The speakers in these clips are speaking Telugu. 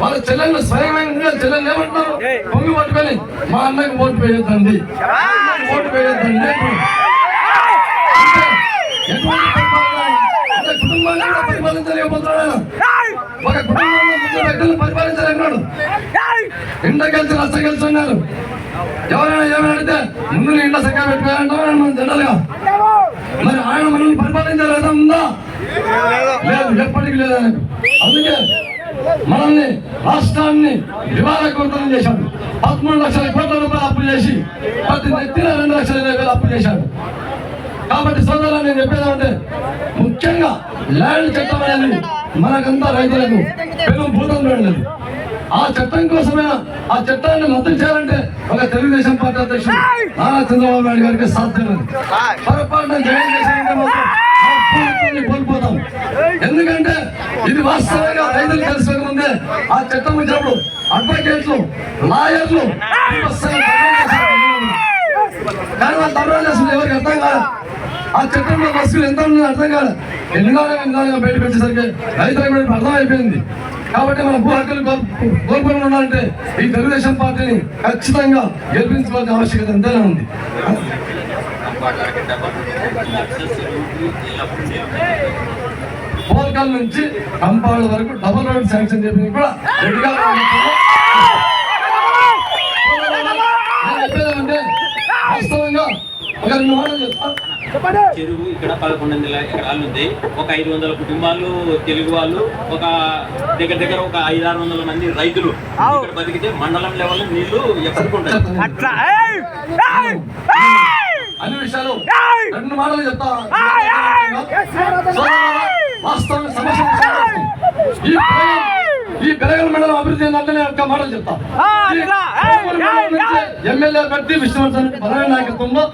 వాళ్ళ చెల్లెళ్ళు స్వయంగా చెల్లెలు ఏమంటారు పొంగి పట్టుకొని మా అన్నకి ఓటు వేయొద్దండి అన్నకి ఓటు వేయొద్దండి? అంటే కుటుంబాన్ని కూడా పరిపాలించలేకపోతున్నాడు ఆయన. ఒక కుటుంబంలో ముగ్గురు వ్యక్తులను పరిపాలించలేకున్నాడు ఇంట కలిసి రచ్చ కలిసి ఉన్నారు ఎవరైనా ఏమైనా అడిగితే ముందు ఇంట్లో సక్క పెట్టుకోవాలంటాం మనం జనరల్గా. మరి ఆయన మనల్ని పరిపాలించలేదా ఉందా? లేదు. ఎప్పటికీ లేదు అందుకే మనల్ని రాష్ట్రాన్ని దివాళకోతనం చేశాడు పదమూడు లక్షల కోట్ల రూపాయలు అప్పు చేసి ప్రతి నెత్తిన రెండు లక్షల ఇరవై వేలు అప్పు చేశాడు కాబట్టి సోదరులు నేను చెప్పేదంటే ముఖ్యంగా ల్యాండ్ చట్టం అనేది మనకంతా రైతులకు పెను భూతం వెళ్ళినది ఆ చట్టం కోసమే ఆ చట్టాన్ని రద్దు చేయాలంటే ఒక తెలుగుదేశం పార్టీ అధ్యక్షుడు నారా చంద్రబాబు నాయుడు గారికి సాధ్యమైంది పొరపాటున జగన్ చేశారంటే మాత్రం కోల్పోతాం ఎందుకంటే ఇది వాస్తవంగా రైతులు తెలుసుకోక ముందే ఆ చట్టం వచ్చినప్పుడు అడ్వకేట్లు లాయర్లు కానీ వాళ్ళు ధర్నాలు చేస్తుంది ఎవరికి అర్థం కాదు ఆ చట్టంలో బస్సులు ఎంత ఉందో అర్థం కాదు ఎన్ని కాలం బయట పెట్టేసరికి బయటకు వచ్చేసరికి రైతులకు కూడా అర్థం అయిపోయింది కాబట్టి మన భూ హక్కులు కోల్పోయి ఉండాలంటే ఈ తెలుగుదేశం పార్టీని ఖచ్చితంగా గెలిపించుకోవాల్సిన ఆవశ్యకత ఎంతైనా ఉంది. పోల్కల్ నుంచి కంపాడు వరకు డబుల్ రోడ్ శాంక్షన్ చెప్పింది కూడా రెడ్డిగా నేను చెప్పేదేమంటే వాస్తవంగా ఒక రెండు మాటలు చెప్తా చెరువు ఇక్కడ పదకొండు వందల ఎకరాలు ఉంది. ఒక ఐదు వందల కుటుంబాలు తెలుగు వాళ్ళు ఒక దగ్గర దగ్గర ఒక ఐదు ఆరు వందల మంది రైతులు. ఇక్కడ బతికితే మండలం లెవెల్ నీళ్ళు ఎప్పటికుంటాయి అన్ని విషయాలు రెండు మాటలు చెప్తా. వాస్తవ సమస్య విషయాలు ఈ పిల్లల మండలం అభివృద్ధి నేను ఒక్క మాటలు చెప్తా. ఈ కోవూరు మండలం నుంచి ఎమ్మెల్యే పెట్టి విష్ణువర్ధన్ బలమైన నాయకత్వంలో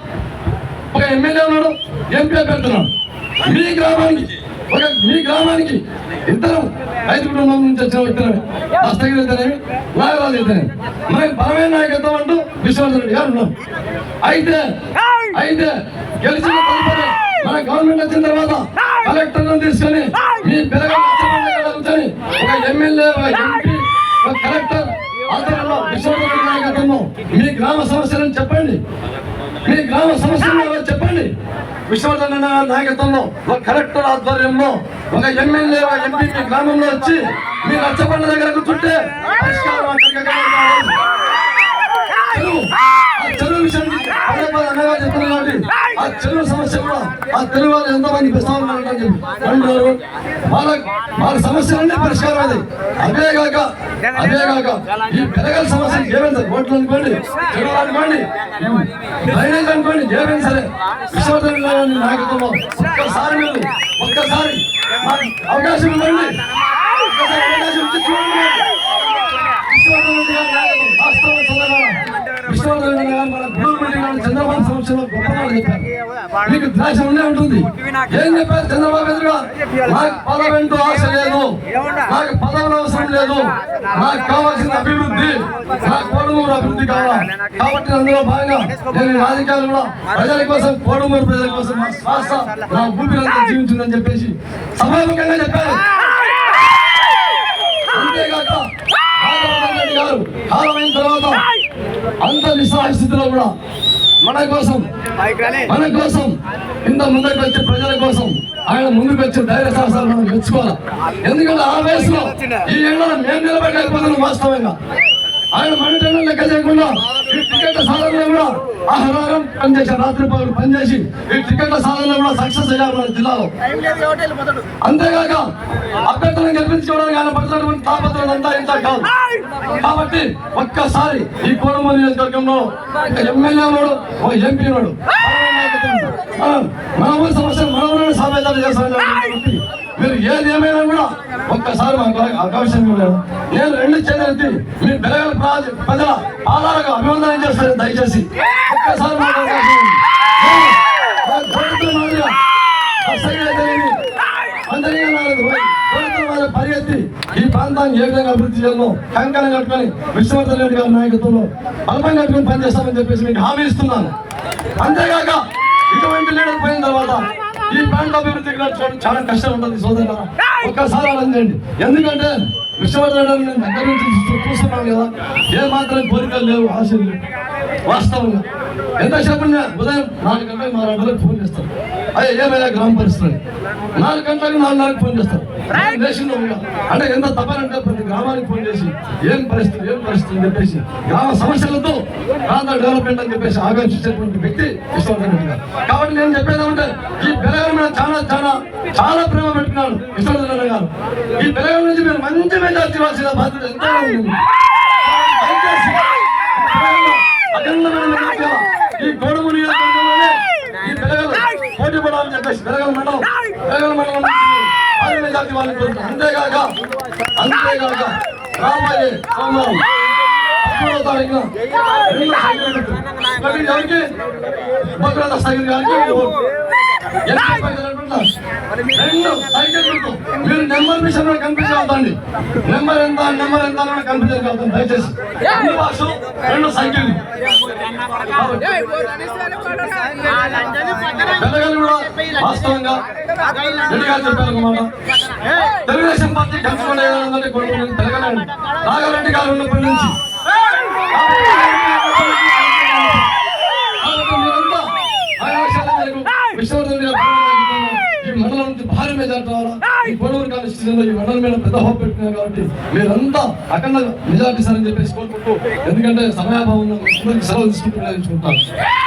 ఒక ఎమ్మెల్యే ఉన్నాడు ఎంపీ పెడుతున్నాడు. మీ గ్రామానికి ఒక మీ గ్రామానికి ఇద్దరు రైతు కుటుంబం నుంచి వచ్చిన వ్యక్తులమే. దస్తగిరి అయితేనేమి నాగరాజు అయితేనేమి. మనకి బలమైన నాయకత్వం అంటూ విశ్వనాథ్ రెడ్డి గారు ఉన్నాం అయితే అయితే గెలిచిన తదుపరి మన గవర్నమెంట్ వచ్చిన తర్వాత కలెక్టర్లను తీసుకొని మీ పిల్లగాని ఒక ఎమ్మెల్యే ఒక ఎంపీ ఒక కలెక్టర్ ఆధ్వర్యంలో విశ్వనాథ్ నాయకత్వంలో మీ గ్రామ సమస్యలను చెప్పండి. మీ గ్రామ సమస్యలు చెప్పండి? విశ్వవర్ధన్ నాయకత్వంలో ఒక కలెక్టర్ ఆధ్వర్యంలో ఒక ఎమ్మెల్యే ఎంపీ మీ గ్రామంలో వచ్చి మీ నచ్చబండ దగ్గర కూర్చుంటే పరిష్కారం పదే చెప్తున్నారు కాబట్టి ఆ చెరువు సమస్య కూడా ఆ తెలుగు వాళ్ళు ఎంతమంది ప్రస్తావన అంటున్నారు వాళ్ళ వాళ్ళ సమస్యలన్నీ పరిష్కారం అది అదే కాక అదే కాక ఈ పెరగల సమస్య ఏమైంది ఓట్లు అనుకోండి చెరువులు అనుకోండి డ్రైనేజ్ అనుకోండి ఏమైంది సరే విశ్వవర్ధన్ నాయకత్వంలో ఒక్కసారి మీరు ఒక్కసారి అవకాశం ఇవ్వండి ఒక్కసారి అవకాశం ఇచ్చి చూడండి. విశ్వవర్ధన్ రెడ్డి గారి నాయకత్వం వాస్తవ సలహా మన గురువు రెడ్డి చంద్రబాబు సంవత్సరంలో గొప్ప చెప్పారు. మీకు ద్వేషం ఉండే ఉంటుంది. ఏం చెప్పారు చంద్రబాబు ఎదురుగా నాకు పదవంటూ ఆశ లేదు. నాకు పదవులు అవసరం లేదు. నాకు కావాల్సిన అభివృద్ధి నా కోడుమూరు అభివృద్ధి కావాలి. కాబట్టి అందులో భాగంగా నేను రాజకీయాలు కూడా ప్రజల కోసం కోడుమూరు ప్రజల కోసం నా శ్వాస నా ఊపిరంతా జీవించిందని చెప్పేసి సభాముఖంగా చెప్పారు అంతేకాక రాఘవేంద్ర రెడ్డి గారు కాలమైన తర్వాత అంత నిస్సహాయ స్థితిలో కూడా మన కోసం మన కోసం ఇంత ముందుకు వచ్చి ప్రజల కోసం ఆయన ముందుకు వచ్చి ధైర్య సాహసాలు మనం మెచ్చుకోవాలి. ఎందుకంటే ఆ వయసులో ఈ ఎండలో మేము నిలబడలేకపోతున్నాం వాస్తవంగా. ఆయన మనిటైనా లెక్క చేయకుండా ఈ టికెట్ల సాధనలో కూడా ఆహారం పనిచేసి రాత్రి పగలు పనిచేసి ఈ టికెట్ల సాధనలో కూడా సక్సెస్ అయ్యారు మన జిల్లాలో. అంతేగాక అభ్యర్థులను గెలిపించుకోవడానికి ఆయన పడుతున్నటువంటి తాపత్రం అంతా ఇంత కాదు. కాబట్టి ఒక్కసారి ఈ కోరమూరు నియోజకవర్గంలో ఒక ఎమ్మెల్యే ఉన్నాడు ఒక ఎంపీ ఉన్నాడు. మన ఊరి సమస్యలు మన ఊరిని మీరు ఏది ఏమైనా కూడా ఒక్కసారి మాకు అవకాశం ఇవ్వలేదు నేను రెండు చేతులెత్తి మీ బెలగల ప్రజల ఆధారంగా అభివందనం చేస్తాను దయచేసి ఒక్కసారి మాకు అవకాశం పరిగెత్తి ఈ ప్రాంతాన్ని ఏ విధంగా అభివృద్ధి చేయాలో కంకణం కట్టుకొని విశ్వవర్ధన్ రెడ్డి గారి నాయకత్వంలో బలపం కట్టుకొని పనిచేస్తామని చెప్పేసి మీకు హామీ ఇస్తున్నాను. అంతేగాక ఇటువంటి లీడర్ పోయిన తర్వాత ఈ ప్రాంత అభివృద్ధికి చాలా కష్టం ఉంటుంది సోదరులారా. ఒక్కసారి ఆలోచించండి. ఎందుకంటే నేను దగ్గర నుంచి చూ- చూస్తున్నాను కదా ఏ మాత్రం కోరికలు లేవు ఆశలు లేవు. వాస్తవంగా ఎంతసేపు ఉదయం నాలుగు గంటలకు నాలుగు గంటలకు ఫోన్ చేస్తాను అయ్యే ఏమయ్యా గ్రామ పరిస్థితులు నాలుగు గంటలకు నాలుగున్నరకు ఫోన్ చేస్తాను నేను దేశంలో అంటే ఎంత తప్పనంటే ప్రతి గ్రామానికి ఫోన్ చేసి ఏం పరిస్థితి ఏం పరిస్థితి అని చెప్పేసి గ్రామ సమస్యలతో ప్రాంత డెవలప్మెంట్ అని చెప్పేసి ఆకాంక్షించేటువంటి వ్యక్తి రెడ్డి గారు. కాబట్టి నేను చెప్పేది ఏమంటే ఈ బెలగల మీద చాలా చాలా చాలా ప్రేమ పెట్టుకున్నాను విశ్వవర్ధన్ రెడ్డి గారు. ఈ బెలగల నుంచి మీరు మంచి మెజార్టీ ఇవ్వాల్సిన బాధ్యత ఎంతో ఉంది దయచేసి బెలగల్లో అఖండమైన మెజార్టీ ఇవ్వాలి. ఈ గోడుము నియోజకవర్గంలోనే ఈ బెలగలు పోటీ పడాలని చెప్పేసి బెలగల మండలం బెలగల మండలం భారీ మెజార్టీ వాళ్ళని కోరుతున్నాను అంతేగాక అంతేగాక రాబోయే సోమవారం పదమూడవ తారీఖున రెండు ఎవరికి? భద్రత సైకిల్ గారికి. రెండు. మీరు నెంబర్ మిషన్ నెంబర్ ఎంత నెంబర్ ఎంత అని కనిపించగలుగుతాం దయచేసి. రెండు బాక్సు రెండు సైకిల్ కూడా వాస్తవంగా తెలుగుదేశం పార్టీ కొన్ని తెలంగాణ నాగారెడ్డి గారు ఉన్నప్పటి నుంచి. నుంచి భారీ మెజార్టీ ద్వారా ఈ కొడవూరు కాన్స్టిట్యూషన్లో ఈ మండలం మీద పెద్ద హోప్ పెట్టుకున్నారు కాబట్టి మీరంతా అఖండ మెజార్టీ సార్ అని చెప్పేసి కోరుకుంటూ ఎందుకంటే సమయాభావం సెలవు తీసుకుంటూ నిర్ణయించుకుంటారు